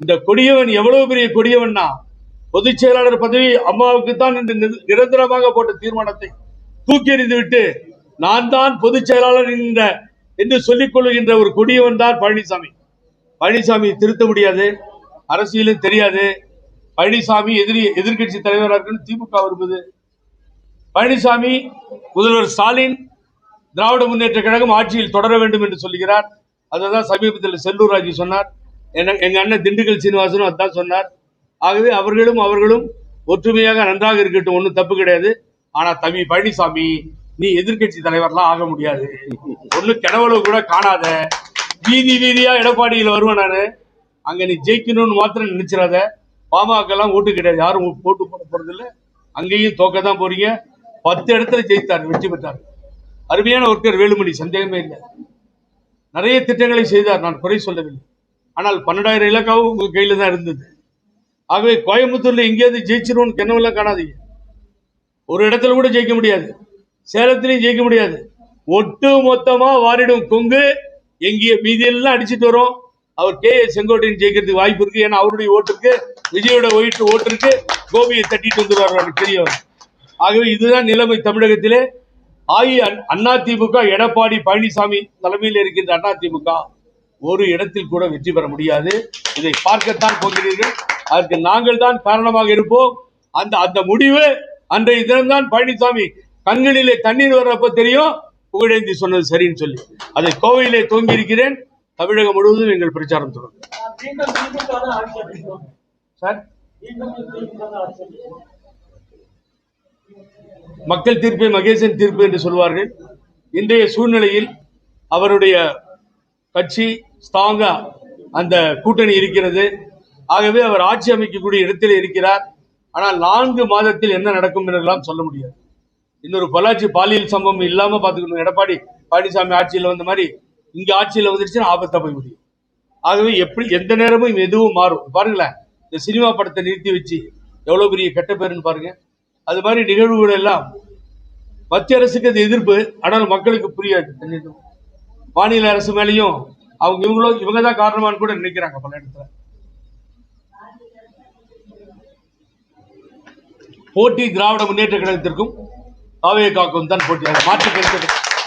இந்த கொடியவன் எவ்வளவு பெரிய கொடியவன்னா பொதுச் செயலாளர் பதவி அம்மாவுக்கு தான் இந்த நிரந்தரமாக போட்ட தீர்மானத்தை தூக்கி எறிந்து விட்டு நான் தான் பொதுச் செயலாளர் என்ற என்று சொல்லிக் கொள்ளுகின்ற ஒரு கொடியவன் தான் பழனிசாமி. பழனிசாமி திருத்த முடியாது அரசியலும் தெரியாது. பழனிசாமி எதிரி எதிர்க்கட்சி தலைவராக இருக்குன்னு திமுக விரும்புது. பழனிசாமி முதல்வர் ஸ்டாலின் திராவிட முன்னேற்ற கழகம் ஆட்சியில் தொடர வேண்டும் என்று சொல்கிறார் அதுதான் சமீபத்தில் செல்லூர் ராஜு சொன்னார். என்ன- எங்க அண்ணன் திண்டுக்கல் சீனிவாசனும் அதான் சொன்னார். ஆகவே அவர்களும் அவர்களும் ஒற்றுமையாக நன்றாக இருக்கட்டும் ஒன்றும் தப்பு கிடையாது. ஆனா தம்பி பழனிசாமி நீ எதிர்க்கட்சி தலைவர்லாம் ஆக முடியாது. ஒன்றும் கிணவளவு கூட காணாத வீதி வீதியா எடப்பாடியில் வருவேன் நான். அங்க நீ ஜெயிக்கணும்னு மாத்திரம் நினைச்சிடாத பாமகலாம் ஓட்டு கிடையாது. யாரும் போட்டு போட போறது அங்கேயும் தோக்க தான் போறீங்க. பத்து இடத்துல ஜெயித்தார் வெற்றி பெற்றார். அருமையான ஒருத்தர் வேலுமணி சந்தேகமே இல்லை. நிறைய திட்டங்களை செய்தார். நான் குறை சொல்லவில்லை. ஆனால் பன்னெண்டாயிரம் இலக்காவும் உங்க கையில தான் இருந்தது. ஆகவே கோயம்புத்தூர்ல எங்கேயாவது ஜெயிச்சிருவோம்னு கனவுலாம் காணாதீங்க. ஒரு இடத்துல கூட ஜெயிக்க முடியாது. சேலத்திலையும் ஜெயிக்க முடியாது. ஒட்டு மொத்தமா வாரிடும் கொங்கு எங்கே மீதியெல்லாம் அடிச்சிட்டு வரும். அவர் கே ஏ செங்கோட்டையன் ஜெயிக்கிறதுக்கு வாய்ப்பு இருக்கு. ஏன்னா அவருடைய ஓட்டுக்கு விஜயோட ஒயிட்டு ஓட்டிருக்கு கோபியை தட்டிட்டு வந்துடுவார் எனக்கு தெரியும். ஆகவே இதுதான் நிலைமை தமிழகத்திலே. அஇ அண்ணா திமுக எடப்பாடி பழனிசாமி தலைமையில் இருக்கின்ற அண்ணா திமுக. ஒரு இடத்தில் கூட வெற்றி பெற முடியாது. இதை பார்க்கத்தான் போகிறீர்கள். அதற்கு நாங்கள் தான் காரணமாக இருப்போம். அந்த அந்த முடிவு அன்றைய தினம்தான் பழனிசாமி கண்களிலே தண்ணீர் வர்றப்ப தெரியும். புகழேந்தி சொன்னது சரின்னு சொல்லி. அதை கோவையிலே தோங்கி இருக்கிறேன் தமிழகம் முழுவதும் எங்கள் பிரச்சாரம் தொடரும். சார்? மக்கள் தீர்ப்பே மகேசன் தீர்ப்பு என்று சொல்வார்கள். இன்றைய சூழ்நிலையில் அவருடைய கட்சி ஸ்ட்ராங்கா அந்த கூட்டணி இருக்கிறது. ஆகவே அவர் ஆட்சி அமைக்கக்கூடிய இடத்தில் இருக்கிறார். ஆனால் நான்கு மாதத்தில் என்ன நடக்கும் என்றெல்லாம் சொல்ல முடியாது. இன்னொரு பொள்ளாச்சி பாலியல் சம்பவம் இல்லாம பாத்துக்கணும் எடப்பாடி பழனிசாமி ஆட்சியில் வந்த மாதிரி இங்க ஆட்சியில் வந்துருச்சுன்னா ஆபத்தா போய் முடியும். ஆகவே எப்படி எந்த நேரமும் எதுவும் மாறும். பாருங்களேன் இந்த சினிமா படத்தை நிறுத்தி வச்சு எவ்வளவு பெரிய கெட்ட பேருன்னு பாருங்க. அது மாதிரி நிகழ்வுகள் எல்லாம் மத்திய அரசுக்கு அது எதிர்ப்பு ஆனால் மக்களுக்கு புரியாது. மாநில அரசு மேலேயும் அவங்க இவங்களும் இவங்க தான் காரணமான்னு கூட நினைக்கிறாங்க பல இடத்துல. போட்டி திராவிட முன்னேற்ற கழகத்திற்கும் காவிய காக்கும் தான் போட்டி. மாற்று கருத்து.